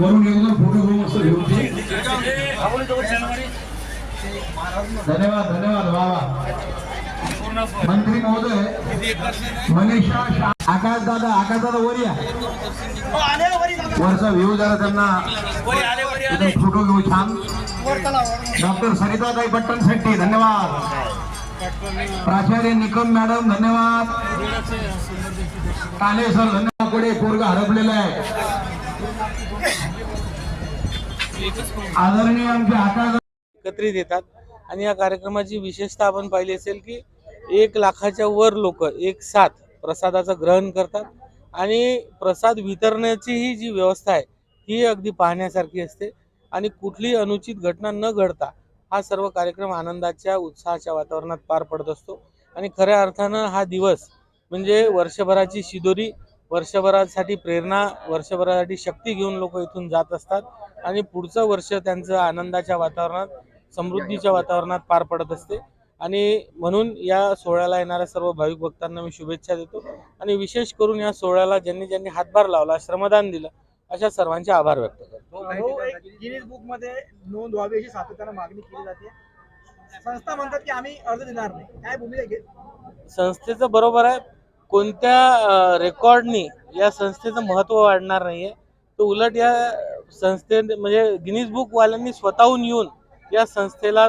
वरून फोटो घेऊ मस्त घेऊन धन्यवाद धन्यवाद बाबा मंत्री महोदय मनीषा आकाश दादा आकाश दादा वर या. वरचा व्ह्यू जरा त्यांना फोटो घेऊ छान. डॉक्टर सरिताताई पट्टण शेट्टी धन्यवाद. प्राचार्य निकम मॅडम धन्यवाद. काले सर धन्यवाद. पुढे पोरग हरपलेला आहे. आदरणीय आमचे आकाश एकत्रित येतात. आणि या कार्यक्रमाची विशेषता आपण पाहिली असेल की एक लाखाच्या वर लोक एक साथ प्रसादाचं ग्रहण करतात. आणि प्रसाद वितरणाची ही जी व्यवस्था आहे ही अगदी पाहण्यासारखी असते. आणि कुठलीही अनुचित घटना न घडता हा सर्व कार्यक्रम आनंदाच्या उत्साहाच्या वातावरणात पार पडत असतो. आणि खऱ्या अर्थानं हा दिवस म्हणजे वर्षभराची शिदोरी वर्षभरासाठी प्रेरणा वर्षभरासाठी शक्ती घेऊन लोक इथून जात असतात. आणि पुढचं वर्ष त्यांचं आनंदाच्या वातावरणात समृद्धीच्या वातावरणात पार पडत असते. आणि म्हणून या सोहळ्याला येणाऱ्या सर्व भाविक भक्तांना मी शुभेच्छा देतो. आणि विशेष करून या सोहळ्याला ज्यांनी ज्यांनी हातभार लावला श्रमदान दिलं अशा सर्वांचे आभार व्यक्त करतो. हो एक गिनीज बुकमध्ये नोंद व्हावी अशी सातत्यानं मागणी केली जाते. संस्था म्हणतात की आम्ही अर्ज देणार नाही. काय भूमिका घेत संस्थेचं बरोबर आहे. कोणत्या रेकॉर्डनी या संस्थेचं महत्त्व वाढणार नाहीये. तर उलट या संस्थे म्हणजे गिनीज बुक वाल्यांनी स्वतःहून येऊन या संस्थेला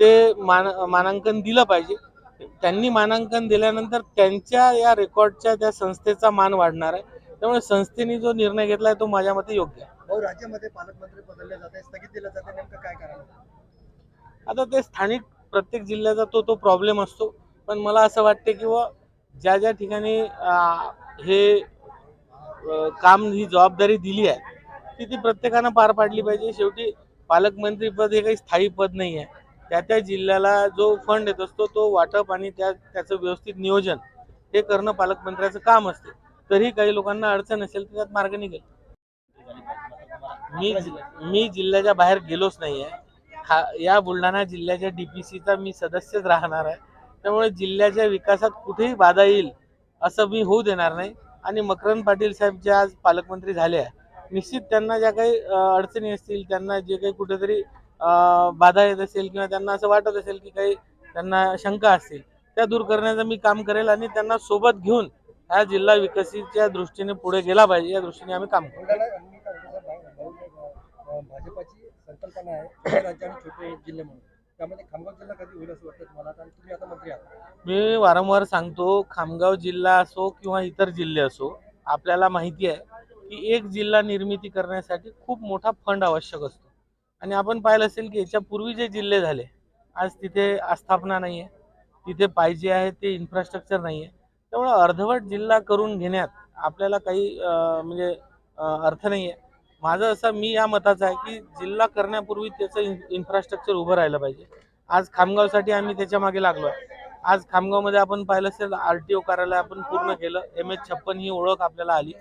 ते मान मानांकन दिलं पाहिजे. त्यांनी मानांकन दिल्यानंतर त्यांच्या या रेकॉर्डच्या त्या संस्थेचा मान वाढणार आहे. त्यामुळे संस्थेने जो निर्णय घेतला आहे तो माझ्या मते योग्य आहे. भाऊ राज्यामध्ये पालकमंत्री बदलले जाते स्थगित दिलं जाते नेमकं काय करायला आता ते स्थानिक प्रत्येक जिल्ह्याचा तो तो प्रॉब्लेम असतो. पण मला असं वाटते की व ज्या ज्या ठिकाणी हे काम ही जबाबदारी दिली आहे ती ती प्रत्येकानं पार पाडली पाहिजे. शेवटी पालकमंत्री पद हे काही स्थायी पद नाही आहे. त्या त्या जिल्ह्याला जो फंड येत असतो तो वाटप आणि त्या त्याचं व्यवस्थित नियोजन हे करणं पालकमंत्र्याचं काम असते. तरी काही लोकांना अडचण असेल तर त्यात मार्ग निघेल. मी मी जिल्ह्याच्या बाहेर गेलोच नाही आहे हा या बुलढाणा जिल्ह्याच्या डीपीसीचा मी सदस्यच राहणार आहे. त्यामुळे जिल्ह्याच्या विकासात कुठेही बाधा येईल असं मी होऊ देणार नाही. आणि मकरंद पाटील साहेब जे आज पालकमंत्री झाले आहे निश्चित त्यांना ज्या काही अडचणी असतील त्यांना जे काही कुठेतरी बाधा येत असेल किंवा त्यांना असं वाटत असेल की काही त्यांना शंका असतील त्या दूर करण्याचं मी काम करेल आणि त्यांना सोबत घेऊन हा जिल्हा विकसितच्या दृष्टीने पुढे गेला पाहिजे या दृष्टीने आम्ही काम करू. संकल्पना आहे राज्य आणि छोटे जिल्हे म्हणून. त्यामध्ये खामगाव जिल्हा कधी होईल असं वाटतं तुम्हाला? कारण तुम्ही आता मंत्री आहात. मी वारंवार सांगतो खामगाव जिल्हा असो किंवा इतर जिल्हे असो आपल्याला माहिती आहे की एक जिल्हा निर्मिती करण्यासाठी खूप मोठा फंड आवश्यक असतो. आणि आपण पाहिलं असेल की याच्या पूर्वी जे जिल्हे झाले आज तिथे आस्थापना नाही आहे तिथे पाहिजे आहे ते इन्फ्रास्ट्रक्चर नाही आहे त्यामुळे अर्धवट जिल्हा करून घेण्यात आपल्याला काही म्हणजे अर्थ नाही आहे माझं असं मी या मताचं आहे की जिल्हा करण्यापूर्वी त्याचं इन्फ्रास्ट्रक्चर उभं राहिलं पाहिजे. आज खामगावसाठी आम्ही त्याच्यामागे लागलो आहे. आज खामगावमध्ये आपण पाहिलं असेल आर टी ओ कार्यालय आपण पूर्ण केलं. एम एच छप्पन ही ओळख आपल्याला आली.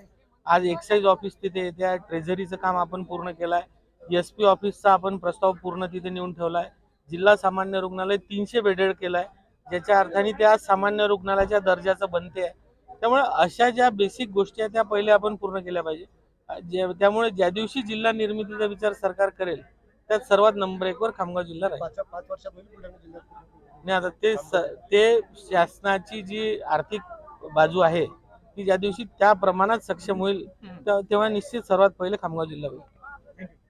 आज एक्साईज ऑफिस तिथे येते आहे. ट्रेझरीचं काम आपण पूर्ण केलं आहे. एस पी ऑफिसचा आपण प्रस्ताव पूर्ण तिथे नेऊन ठेवला आहे. जिल्हा सामान्य रुग्णालय तीनशे बेडेड केलं आहे. ज्याच्या अर्थाने ते आज सामान्य रुग्णालयाच्या दर्जाचं बनते आहे. त्यामुळे अशा ज्या बेसिक गोष्टी आहेत त्या पहिले आपण पूर्ण केल्या पाहिजे. जे त्यामुळे ज्या दिवशी जिल्हा निर्मितीचा विचार सरकार करेल त्यात सर्वात नंबर एकवर खामगाव जिल्हा राहील. पाचच्या पाच वर्षात होईल बुलढाणा जिल्ह्यात आणि आता ते स- ते शासनाची जी आर्थिक बाजू आहे ती ज्या दिवशी त्या प्रमाणात सक्षम होईल त्या- तेव्हा निश्चित सर्वात पहिले खामगाव जिल्हा होईल.